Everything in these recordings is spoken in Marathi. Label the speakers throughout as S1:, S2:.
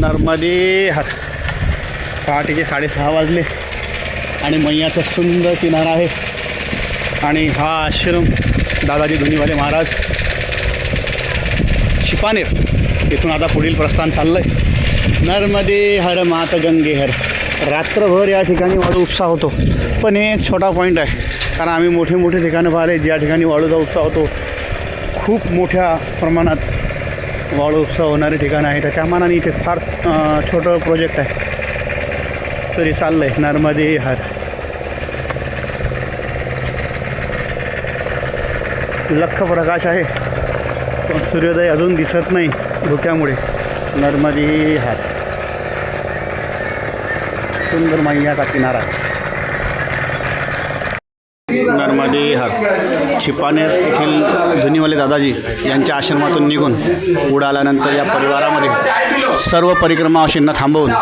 S1: नर्मदे हात पहाटेचे साडेसहा वाजले आणि मैयाचा सुंदर किनारा आहे. आणि हा आश्रम दादाजी धुनीवाले महाराज शिपानेर इथून आता पुढील प्रस्थान चाललं आहे नर्मदे हर मात गंगे हर. रात्रभर या ठिकाणी वाळू उपसा होतो. पण एक छोटा पॉईंट आहे. कारण आम्ही मोठे मोठे ठिकाणं पाहिले ज्या ठिकाणी वाळूचा उपसा होतो खूप मोठ्या प्रमाणात वाळू उपसा होणारे ठिकाण आहे. त्याच्या मानाने इथे फार छोटं प्रोजेक्ट आहे. तरी चाललं आहे नर्मदे हार. लख प्रकाश आहे. पण सूर्योदय अजून दिसत नाही धुक्यामुळे नर्मदे हार. सुंदर मैयाचा किनारा नर्मदे हर छिपानेर येथील धुनीवाले दादाजी यांच्या आश्रमातून निघून उडाल्यानंतर या परिवारामध्ये सर्व परिक्रमावाशींना थांबवून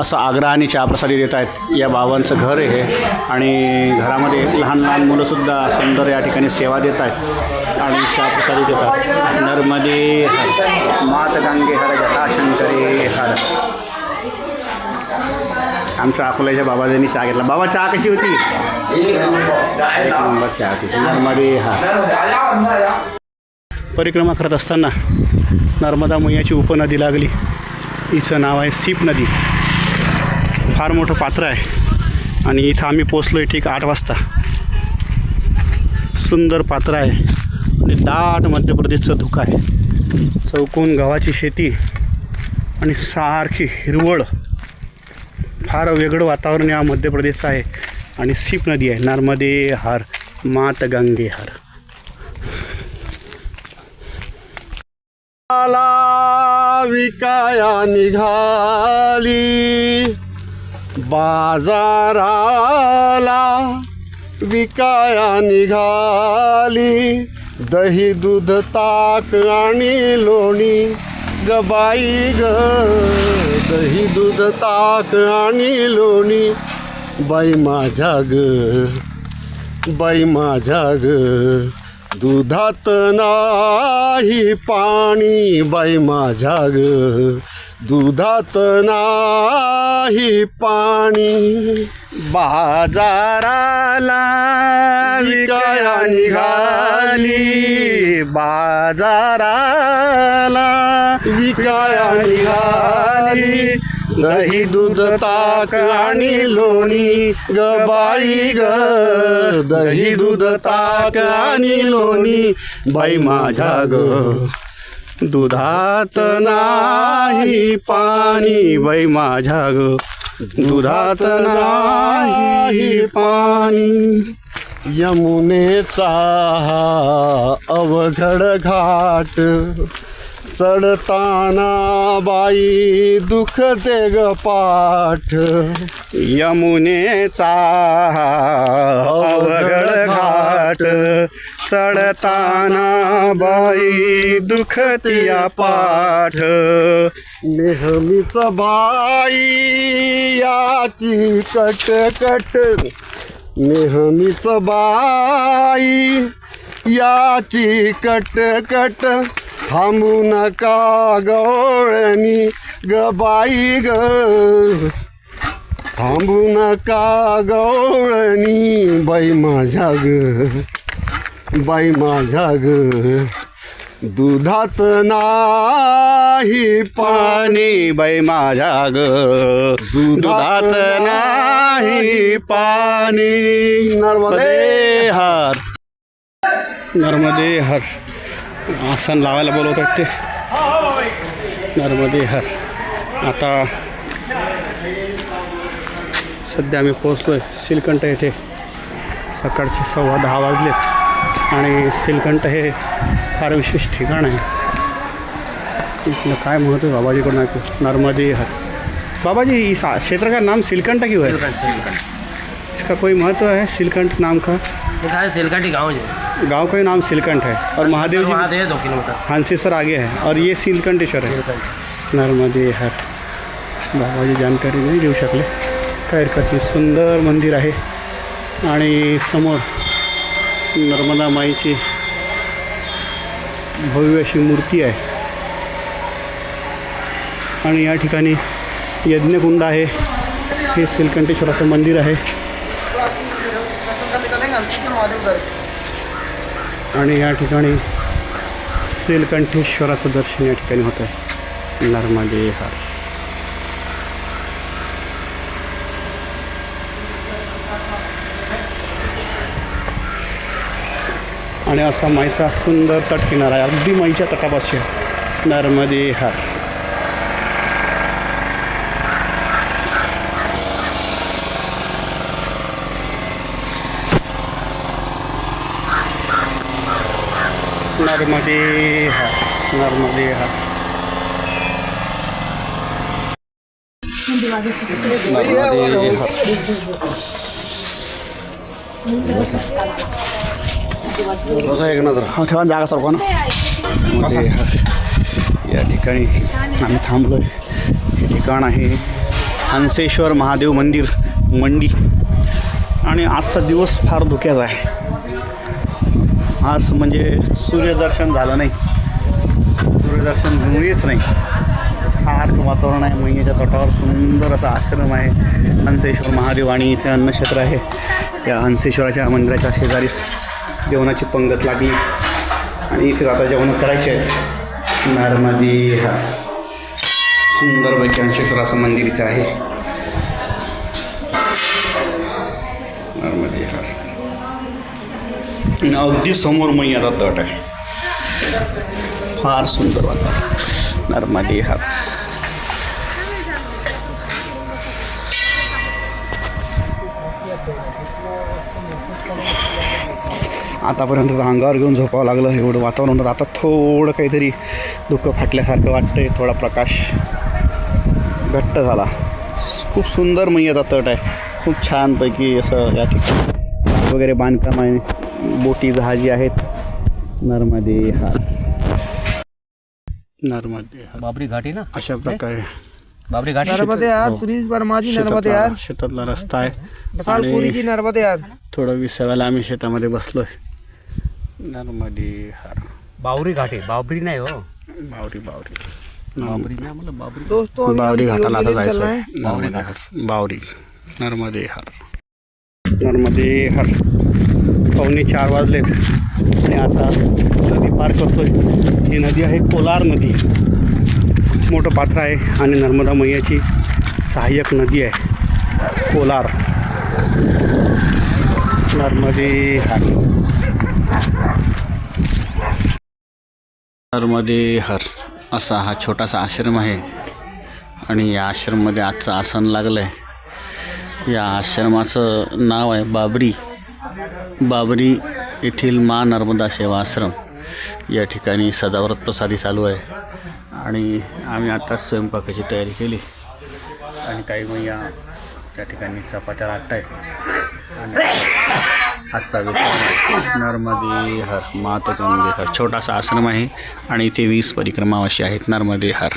S1: असं आग्रह आणि चहाप्रसादी देत आहेत. या बाबांचं घर आहे हे. आणि घरामध्ये लहान लहान मुलंसुद्धा सुंदर या ठिकाणी सेवा देत आहेत आणि चहाप्रसादी देतात. नर्मदे हर मात गंगे हर जटाशंकरे हर. आमच्या अकोल्याच्या बाबाजींनी चहा घेतला. बाबा चहा कशी होती? एक नंबर चहा होती. नर्मदे परिक्रमा करत असताना नर्मदा मैयाची उपनदी लागली. हिचं नाव आहे सीप नदी. फार मोठं पात्र आहे. आणि इथं आम्ही पोचलो आहे ठीक आठ वाजता. सुंदर पात्र आहे. आणि दाट मध्य प्रदेशचं धुकं आहे. चौकोन गव्हाची शेती आणि सारखी हिरवळ फार वेगळं वातावरण या मध्य प्रदेशचं आहे. आणि सीप नदी आहे. नर्मदे हार मात गंगे हार.
S2: विकाया निघाली. बाजाराला विकाया निघाली. दही दूध ताक आणि लोणी. गबाई ग दही दूध ताक आणि लोणी. बाई माझ्या ग बाई माझ्या ग दुधात नाही पाणी. बाई माझ्या ग दुधात नाही पाणी.
S1: बाजाराला विकाया निघाली. बाजाराला
S2: विकाया निघाली दही दूध ताक आणि लोणी ग बाई ग. दही दूध ताक आणि लोणी बाई माझ्या ग.
S1: दुधात नाही पाणी बाई माझ्या ग. दुधात नाही पाणी.
S2: यमुनेचा अवघड घाट. चढताना बाई दुखते ग पाठ.
S1: यमुनेचा अवघड घाट. चढताना बाई दुखतिया पाठ.
S2: नेहमीच बाई याची कटकट. नेहमीच बाई याची कटकट थांबू नका गवळणी ग बाई ग. थांबू नका गवळणी बाई माझ्या ग. बाई माझ्या ग. दुधात नाही
S1: पाणी बाई माझ्या ग. दुधात नाही पाणी. नर्मदे हर. नर्मदे हर. आसन लावायला बोलवत आहेत ते. नर्मदे हर. आता सध्या आम्ही पोहोचलो आहे सिलकंठ येथे. सकाळचे सव्वा दहा वाजलेत. आणि सिलकंठ हे फार विशेष ठिकाण आहे. इथलं काय महत्त्व बाबा जी को ऐकू? नर्मदे हर. बाबा जी इस क्षेत्र का नाम सिलकंठ क्यों है?
S3: सिलकंठ सिलकंठ।
S1: इसका कोई महत्त्व है सिलकंठ नाम का?
S3: है सिलकंठी गाँव जो है।
S1: गांव का ही नाम सिलकंठ है। और महादेव जी
S3: महादेव दो किलोमीटर।
S1: आगे है। और ये सिलकंठेश्वर है। नर्मदे हर। बाबाजी जानकारी नाही देऊ शकले। काय हरकत नाही सुंदर मंदिर आहे. आणि समोर नर्मदा माईची भव्य अशी मूर्ती आहे. आणि या ठिकाणी यज्ञकुंड आहे. हे सिलकंठेश्वराचं मंदिर आहे. आणि या ठिकाणी सिलकंठेश्वराचं दर्शन या ठिकाणी होत आहे नर्मदे हार. आणि असा माईचा सुंदर तटकिनारा आहे. अगदी माईच्या तटापाशी आहे. नर्मदे हार. नर्मदे हार नर्मदे हार नर्मदे हार
S2: कसं आहे ना
S1: हा ठेवा जागा सरकवा ना. मध्ये या ठिकाणी आम्ही थांबलो आहे हे ठिकाण आहे हंसेश्वर महादेव मंदिर मंडी. आणि आजचा दिवस फार धोक्याचा आहे. आज म्हणजे सूर्यदर्शन झालं नाही. सूर्यदर्शन मुळीच नाही. सारखं वातावरण आहे महिन्याच्या तटावर सुंदर असा आश्रम आहे. हंसेश्वर महादेव आणि इथे अन्नक्षेत्र आहे. या हंसेश्वराच्या मंदिराच्या शेजारीच जेवणाची पंगत लागली. आणि इथे आता जेवण करायचे आहे नर्मदी हा. सुंदरपैकी हंसेश्वराचं मंदिर इथे आहे. आणि अगदी समोर मैयाचा तट आहे. फार सुंदर वातावरण. नर्मदी हा. आतापर्यंत अंगावर घेऊन झोपावं लागलं एवढं वातावरण होतं. आता थोडं काहीतरी दुःख फाटल्यासारखं वाटतंय थोडा प्रकाश घट्ट झाला. खूप सुंदर मैयाचा तट आहे. खूप छानपैकी असं या ठिकाणी वगैरे बांधकाम आहे. बोटी जहाजी आहेत. नर्मदे हार नर्मदे हार
S3: बाबरी घाट आहे ना?
S1: अशा प्रकारे.
S3: बाबरी घाट
S4: नर्मदे यार सुनील वर्माजी नर्मदे यार
S1: शेतातला रस्ता आहे.
S4: नर्मदे यार
S1: थोडं विसाव्याला आम्ही शेतामध्ये बसलोय. नर्मदे हार
S3: बावरी घाट आहे. बाबरी नाही हो.
S1: बावरी बावरी.
S3: बाबरी नाही बाबरी
S4: दोस्तों
S1: बावरी घाटाला आता जायचं आहे.
S4: हैं।
S1: नर्मदे हार बावरी. नर्मदे हार नर्मदे हार पावणे चार वाजलेत आणि आता नदी पार करतोय. ही नदी आहे कोलार नदी. मोठं पात्र आहे आणि नर्मदा मैयाची सहाय्यक नदी आहे. कोलार. नर्मदे हर. नर्मदे हर असा हा छोटासा आश्रम आहे. आणि या आश्रममध्ये आजचं आसन लागलं आहे या आश्रमाचं नाव आहे बाबरी. बाबरी येथील मा नर्मदा सेवा आश्रम या ठिकाणी सदाव्रत प्रसादी चालू आहे. आणि आम्ही आत्ताच स्वयंपाकाची तयारी केली. आणि काही मग या त्या ठिकाणी चपात्या लागत आहे आणि आजचा विषय नर्मदे हर. मात गंगे म्हणजे हर. छोटासा आश्रम आहे. आणि इथे वीस परिक्रमावाशी आहेत. नर्मदे हर.